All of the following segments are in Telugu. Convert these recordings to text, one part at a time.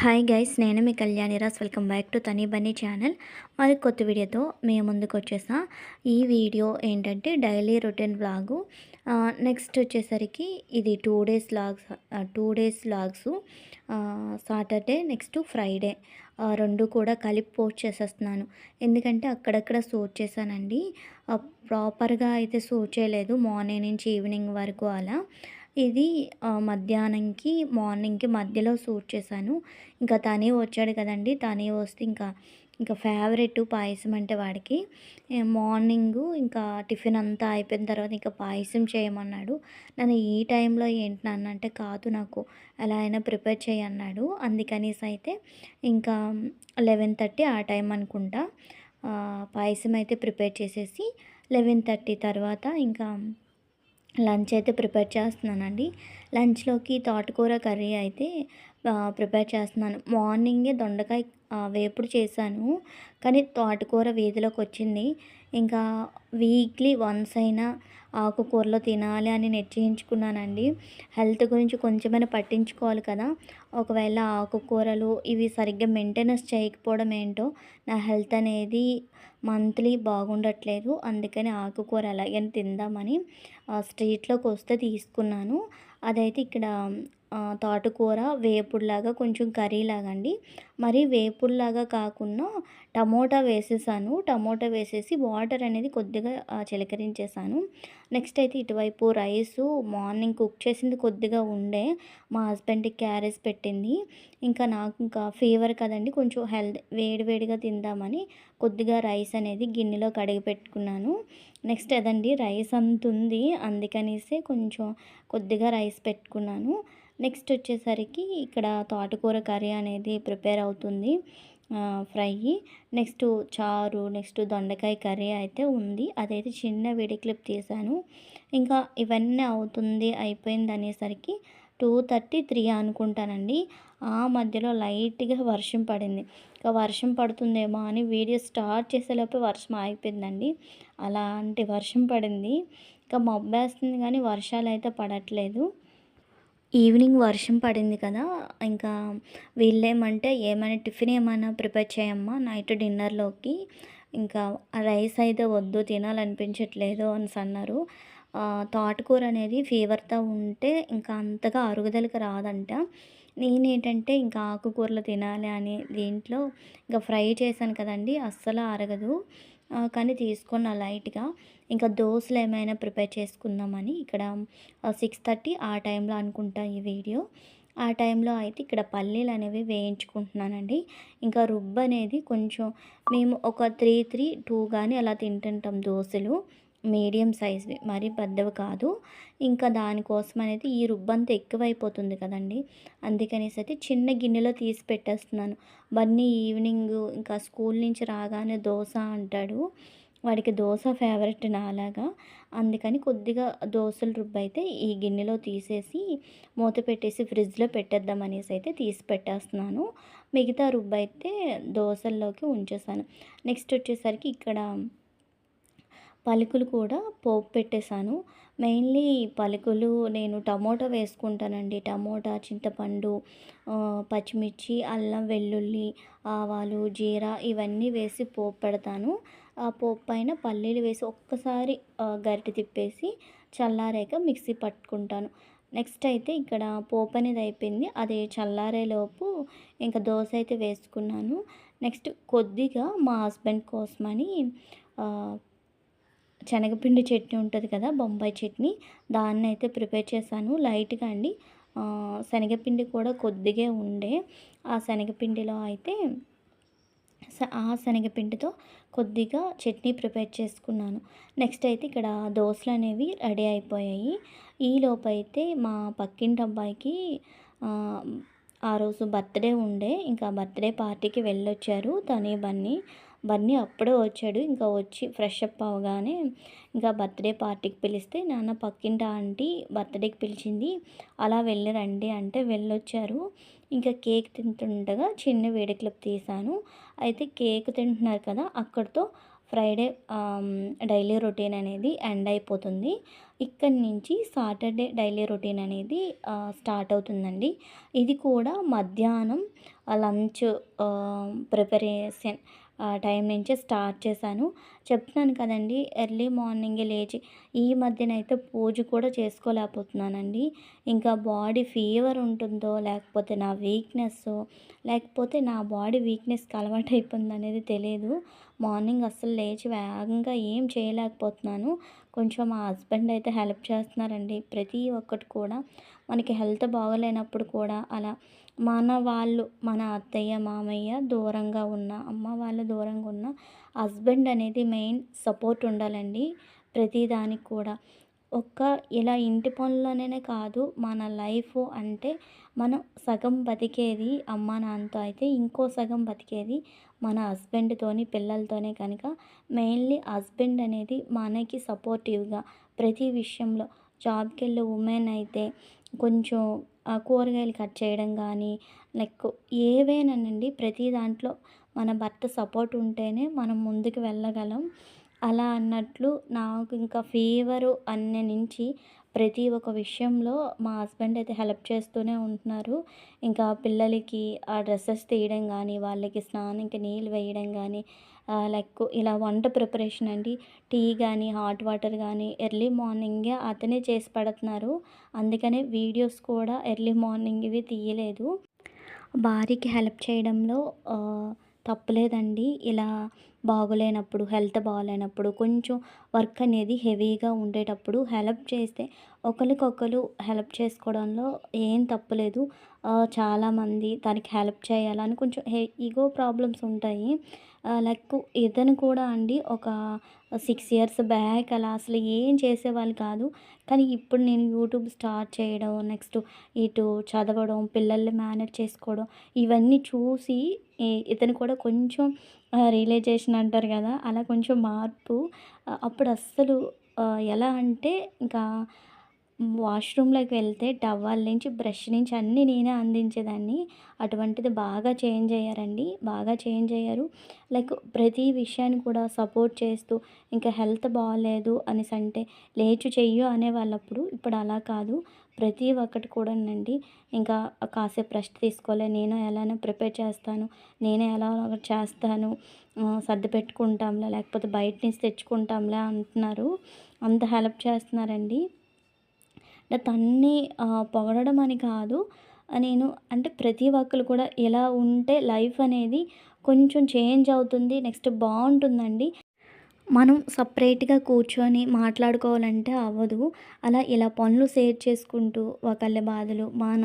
హాయ్ గైస్ నేను మీ Kalyaniraj welcome back to Thani Bunny channel మరి కొత్త వీడియోతో మేము ముందుకు వచ్చేసా. ఈ వీడియో ఏంటంటే డైలీ రొటీన్ బ్లాగు నెక్స్ట్ వచ్చేసరికి ఇది two days logs two days logs Saturday next Friday రెండు కూడా కలిపి పోస్ట్ చేసేస్తున్నాను. ఎందుకంటే అక్కడక్కడ సోట్ చేశానండి. ప్రాపర్గా అయితే సోట్ చేయలేదు మార్నింగ్ నుంచి ఈవినింగ్ వరకు అలా. ఇది మధ్యాహ్నంకి మార్నింగ్కి మధ్యలో షూట్ చేశాను. ఇంకా తనే వచ్చాడు కదండి తనే వస్తే ఇంకా ఇంకా ఫేవరెట్ పాయసం అంటే వాడికి. మార్నింగ్ ఇంకా టిఫిన్ అంతా అయిపోయిన తర్వాత ఇంకా పాయసం చేయమన్నాడు. నన్ను ఈ టైంలో ఏంటి నాన్న అంటే కాదు నాకు ఎలా అయినా ప్రిపేర్ చేయన్నాడు అందుకనేసి అయితే ఇంకా లెవెన్ థర్టీ ఆ టైం అనుకుంటా పాయసం అయితే ప్రిపేర్ చేసేసి లెవెన్ థర్టీ తర్వాత ఇంకా లంచ్ అయితే ప్రిపేర్ చేస్తున్నానండి. లంచ్లోకి తోటకూర కర్రీ అయితే ప్రిపేర్ చేస్తున్నాను. మార్నింగే దొండకాయ వేపుడు చేశాను. కానీ తోటకూర వీధిలోకి వచ్చింది. ఇంకా వీక్లీ వన్స్ అయినా ఆకుకూరలు తినాలి అని నిశ్చయించుకున్నానండి. హెల్త్ గురించి కొంచెమైనా పట్టించుకోవాలి కదా. ఒకవేళ ఆకుకూరలు ఇవి సరిగ్గా మెయింటెనెన్స్ చేయకపోవడం ఏంటో నా హెల్త్ అనేది మంత్లీ బాగుండట్లేదు. అందుకని ఆకుకూర ఎలాగైనా తిందామని స్ట్రీట్లోకి వస్తే తీసుకున్నాను. అదైతే ఇక్కడ తోటకూర వేపుడులాగా కొంచెం కర్రీలాగా అండి మరి వేపుడులాగా కాకుండా టమోటా వేసేసాను. టమోటా వేసేసి వాటర్ అనేది కొద్దిగా చిలకరించేసాను. నెక్స్ట్ అయితే ఇటువైపు రైసు మార్నింగ్ కుక్ చేసింది కొద్దిగా ఉండే. మా హస్బెండ్కి క్యారేజ్ పెట్టింది. ఇంకా నాకు ఇంకా ఫీవర్ కదండి కొంచెం హెల్త్ వేడివేడిగా తిందామని కొద్దిగా రైస్ అనేది గిన్నెలో కడిగి పెట్టుకున్నాను. నెక్స్ట్ అదండి రైస్ అంత ఉంది అందుకనేసి కొంచెం కొద్దిగా రైస్ పెట్టుకున్నాను. నెక్స్ట్ వచ్చేసరికి ఇక్కడ తోటకూర కర్రీ అనేది ప్రిపేర్ అవుతుంది ఫ్రై. నెక్స్ట్ చారు నెక్స్ట్ దొండకాయ కర్రీ అయితే ఉంది. అదైతే చిన్న వీడియో క్లిప్ తీసాను. ఇంకా ఇవన్నీ అవుతుంది అయిపోయింది అనేసరికి టూ థర్టీ త్రీ అనుకుంటానండి. ఆ మధ్యలో లైట్గా వర్షం పడింది. ఇంకా వర్షం పడుతుందేమో అని వీడియో స్టార్ట్ చేసేలోపే వర్షం ఆగిపోయిందండి. అలాంటి వర్షం పడింది. ఇంకా మబ్బేస్తుంది కానీ వర్షాలు అయితే పడట్లేదు. ఈవినింగ్ వర్షం పడింది కదా ఇంకా వీళ్ళేమంటే ఏమైనా టిఫిన్ ఏమైనా ప్రిపేర్ చేయమ్మా నైట్ డిన్నర్లోకి. ఇంకా రైస్ అయితే వద్దు తినాలనిపించట్లేదు అని అన్నారు. తోటకూర అనేది ఫీవర్తో ఉంటే ఇంకా అంతగా అరుగుదలకు రాదంట. నేనేంటంటే ఇంకా ఆకుకూరలు తినాలి అని దీంట్లో ఇంకా ఫ్రై చేశాను కదండి అస్సలు అరగదు. కానీ తీసుకున్న లైట్గా ఇంకా దోశలు ఏమైనా ప్రిపేర్ చేసుకుందామని ఇక్కడ సిక్స్ థర్టీ ఆ టైంలో అనుకుంటా ఈ వీడియో. ఆ టైంలో అయితే ఇక్కడ పల్లీలు అనేవి వేయించుకుంటున్నానండి. ఇంకా రుబ్బు అనేది కొంచెం మేము ఒక త్రీ త్రీ టూ కానీ అలా తింటుంటాం దోశలు మీడియం సైజ్వి మరీ పెద్దవి కాదు. ఇంకా దానికోసం అనేది ఈ రుబ్బంతా ఎక్కువైపోతుంది కదండి. అందుకనేసి అయితే చిన్న గిన్నెలో తీసి పెట్టేస్తున్నాను. బన్నీ ఈవినింగ్ ఇంకా స్కూల్ నుంచి రాగానే దోశ అంటాడు. వాడికి దోశ ఫేవరెట్ నాలాగా. అందుకని కొద్దిగా దోశలు రుబ్బైతే అయితే ఈ గిన్నెలో తీసేసి మూత పెట్టేసి ఫ్రిడ్జ్లో పెట్టేద్దాం అనేసి అయితే తీసి పెట్టేస్తున్నాను. మిగతా రుబ్బైతే అయితే దోశల్లోకి ఉంచేసాను. నెక్స్ట్ వచ్చేసరికి ఇక్కడ పలుకులు కూడా పోపు పెట్టేశాను. మెయిన్లీ పలుకులు నేను టమోటా వేసుకుంటానండి. టమోటా చింతపండు పచ్చిమిర్చి అల్లం వెల్లుల్లి ఆవాలు జీరా ఇవన్నీ వేసి పోపు పెడతాను. ఆ పోపు పైన పల్లీలు వేసి ఒక్కసారి గరిటె తిప్పేసి చల్లారాక మిక్సీ పట్టుకుంటాను. నెక్స్ట్ అయితే ఇక్కడ పోపు అనేది అయిపోయింది. అది చల్లారేలోపు ఇంకా దోశ అయితే వేసుకున్నాను. నెక్స్ట్ కొద్దిగా మా హస్బెండ్ కోసమని శనగపిండి చట్నీ ఉంటుంది కదా బొంబాయి చట్నీ. దాన్ని అయితే ప్రిపేర్ చేశాను. లైట్గా అండి. శనగపిండి కూడా కొద్దిగా ఉండే. ఆ శనగపిండిలో అయితే ఆ శనగపిండితో కొద్దిగా చట్నీ ప్రిపేర్ చేసుకున్నాను. నెక్స్ట్ అయితే ఇక్కడ దోశలు అనేవి రెడీ అయిపోయాయి. ఈలోపు అయితే మా పక్కింటి అబ్బాయికి ఆ రోజు బర్త్డే ఉండే. ఇంకా బర్త్డే పార్టీకి వెళ్ళొచ్చారు తనే బన్నీ బన్నీ అప్పుడే వచ్చాడు. ఇంకా వచ్చి ఫ్రెష్ అప్ అవగానే ఇంకా బర్త్డే పార్టీకి పిలిస్తే నాన్న పక్కింటి ఆంటీ బర్త్డేకి పిలిచింది. అలా వెళ్ళరండి అంటే వెళ్ళొచ్చారు. ఇంకా కేక్ తింటుండగా చిన్న వేడుకలు తీశాను. అయితే కేక్ తింటున్నారు కదా అక్కడితో ఫ్రైడే డైలీ రొటీన్ అనేది ఎండ్ అయిపోతుంది. ఇక్కడి నుంచి సాటర్డే డైలీ రొటీన్ అనేది స్టార్ట్ అవుతుందండి. ఇది కూడా మధ్యాహ్నం లంచ్ ప్రిపరేషన్ టైం నుంచే స్టార్ట్ చేశాను. చెప్తున్నాను కదండి ఎర్లీ మార్నింగే లేచి ఈ మధ్యన అయితే పూజ కూడా చేసుకోలేకపోతున్నానండి. ఇంకా బాడీ ఫీవర్ ఉంటుందో లేకపోతే నా వీక్నెస్ లేకపోతే నా బాడీ వీక్నెస్కి అలవాటు అయిపోయింది అనేది తెలియదు మార్నింగ్ అస్సలు లేచి వేగంగా ఏం చేయలేకపోతున్నాను. కొంచెం మా హస్బెండ్ అయితే హెల్ప్ చేస్తున్నారండి. ప్రతి ఒక్కటి కూడా మనకి హెల్త్ బాగోలేనప్పుడు కూడా అలా మన వాళ్ళు మన అత్తయ్య మామయ్య దూరంగా ఉన్న అమ్మ వాళ్ళు దూరంగా ఉన్న హస్బెండ్ అనేది మెయిన్ సపోర్ట్ ఉండాలండి ప్రతిదానికి కూడా. ఒక్క ఇలా ఇంటి పనులనే కాదు మన లైఫ్ అంటే మనం సగం బతికేది అమ్మ నాన్నతో అయితే ఇంకో సగం బతికేది మన హస్బెండ్తోని పిల్లలతోనే కనుక మెయిన్లీ హస్బెండ్ అనేది మనకి సపోర్టివ్గా ప్రతి విషయంలో. జాబ్కి వెళ్ళే ఉమెన్ అయితే కొంచెం కూరగాయలు కట్ చేయడం కానీ లైక్ ఏవైనానండి ప్రతి దాంట్లో మన భర్త సపోర్ట్ ఉంటేనే మనం ముందుకు వెళ్ళగలం. అలా అన్నట్లు నాకు ఇంకా ఫీవరు అన్న నుంచి ప్రతి ఒక్క విషయంలో మా హస్బెండ్ అయితే హెల్ప్ చేస్తూనే ఉంటున్నారు. ఇంకా పిల్లలకి ఆ డ్రెస్సెస్ తీయడం కానీ వాళ్ళకి స్నానంకి నీళ్ళు వేయడం కానీ లైక్ ఇలా వంట ప్రిపరేషన్ అండి. టీ కానీ హాట్ వాటర్ కానీ ఎర్లీ మార్నింగే అతనే చేసి పెడుతున్నారు. అందుకనే వీడియోస్ కూడా ఎర్లీ మార్నింగ్ ఇవి తీయలేదు. భార్యకి హెల్ప్ చేయడంలో తప్పులేదండి. ఇలా బాగోలేనప్పుడు హెల్త్ బాగోలేనప్పుడు కొంచెం వర్క్ అనేది హెవీగా ఉండేటప్పుడు హెల్ప్ చేస్తే ఒకరికొకరు హెల్ప్ చేసుకోవడంలో ఏం తప్పులేదు. చాలామంది తనకి హెల్ప్ చేయాలని కొంచెం హె ఈగో ప్రాబ్లమ్స్ ఉంటాయి. లైక్ ఇతను కూడా అండి ఒక సిక్స్ ఇయర్స్ బ్యాక్ అలా అసలు ఏం చేసేవాళ్ళు కాదు. కానీ ఇప్పుడు నేను యూట్యూబ్ స్టార్ట్ చేయడం నెక్స్ట్ ఇటు చదవడం పిల్లల్ని మేనేజ్ చేసుకోవడం ఇవన్నీ చూసి ఇతను కూడా కొంచెం రియలైజేషన్ అంటారు కదా అలా కొంచెం మార్పు అప్పుడు అస్సలు ఎలా అంటే ఇంకా వాష్రూమ్లోకి వెళ్తే టవల్ నుంచి బ్రష్ నుంచి అన్నీ నేనే అందించేదాన్ని. అటువంటిది బాగా చేంజ్ అయ్యారండి. బాగా చేంజ్ అయ్యారు. లైక్ ప్రతి విషయాన్ని కూడా సపోర్ట్ చేస్తూ ఇంకా హెల్త్ బాగాలేదు అనేసి అంటే లేచు చెయ్యు అనేవాళ్ళప్పుడు ఇప్పుడు అలా కాదు. ప్రతి ఒక్కటి కూడానండి. ఇంకా కాసేపు రెస్ట్ తీసుకోలే నేను ఎలానో ప్రిపేర్ చేస్తాను నేనే ఎలా చేస్తాను సర్ది పెట్టుకుంటాంలే లేకపోతే బయట నుంచి తెచ్చుకుంటాంలే అంటున్నారు. అంత హెల్ప్ చేస్తున్నారండి. తన్ని పొగడడం అని కాదు. నేను అంటే ప్రతి ఒక్కరు కూడా ఎలా ఉంటే లైఫ్ అనేది కొంచెం చేంజ్ అవుతుంది నెక్స్ట్ బాగుంటుందండి. మనం సపరేట్గా కూర్చొని మాట్లాడుకోవాలంటే అవ్వదు. అలా ఇలా పనులు షేర్ చేసుకుంటూ ఒకళ్ళ బాధలు మన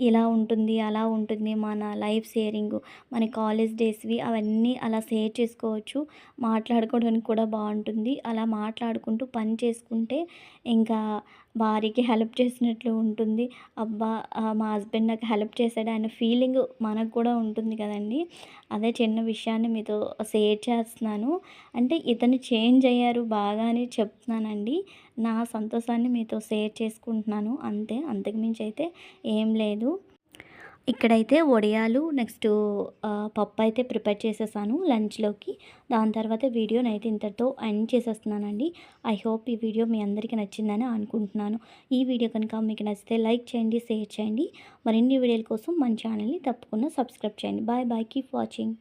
ఇలా ఉంటుంది అలా ఉంటుంది మన లైఫ్ షేరింగ్ మన కాలేజ్ డేస్వి అవన్నీ అలా షేర్ చేసుకోవచ్చు. మాట్లాడుకోవడానికి కూడా బాగుంటుంది. అలా మాట్లాడుకుంటూ పని చేసుకుంటే ఇంకా భార్యకి హెల్ప్ చేసినట్లు ఉంటుంది. అబ్బా మా హస్బెండ్ నాకు హెల్ప్ చేశాడు అనే ఫీలింగ్ మనకు కూడా ఉంటుంది కదండి. అదే చిన్న విషయాన్ని మీతో షేర్ చేస్తున్నాను. అంటే ఇతను చేంజ్ అయ్యారు బాగా అని చెప్తున్నానండి. నా సంతోషాన్ని మీతో షేర్ చేసుకుంటున్నాను. అంతే అంతకుమించి అయితే ఏం లేదు. ఇక్కడైతే వడియాలు నెక్స్ట్ పప్పు అయితే ప్రిపేర్ చేసేసాను లంచ్లోకి. దాని తర్వాత వీడియోని అయితే ఇంతటితో ఎండ్ చేసేస్తున్నానండి. ఐ హోప్ ఈ వీడియో మీ అందరికీ నచ్చిందని అనుకుంటున్నాను. ఈ వీడియో కనుక మీకు నచ్చితే లైక్ చేయండి షేర్ చేయండి. మరిన్ని వీడియోల కోసం మన ఛానల్ని తప్పకుండా సబ్స్క్రైబ్ చేయండి. Bye bye. Keep watching.